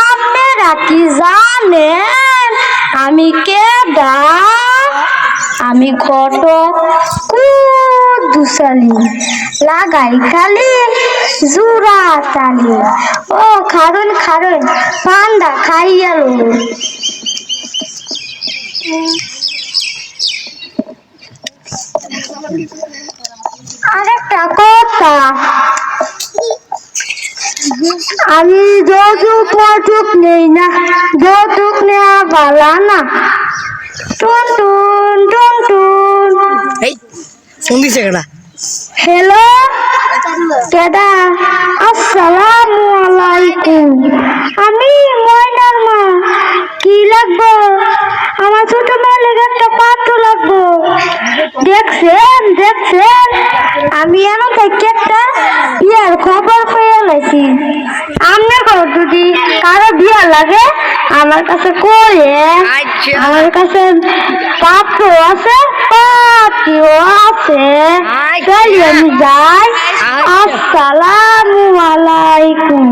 আপনারা কি জানেন আমি কেডা আমি ঘটক কুদুসালি লাগাই খালি জুরা তালি ও খারুন খারুন, পান্ডা খাইয়াল আরেকটা কথা আমি যৌতুক মৌতুক নেই না যৌতুক নেওয়া ভালো না। টুন টুন টুন এই ফোন দিছে কেডা? হ্যালো? দাদা আসসালামু আলাইকুম। আমি ময়নার মা। কি লাগবো? আমার ছোট মেয়ের একটা পাত্র লাগবো। দেখছেন দেখছেন? আমি এমন থেকে একটা বিয়ার খবর লাগে আমার কাছে করে আচ্ছা। আমার কাছে পাত্র আছে পাত্রও আছে আচ্ছা। চলি আমি যাই আচ্ছা। আসসালামু আলাইকুম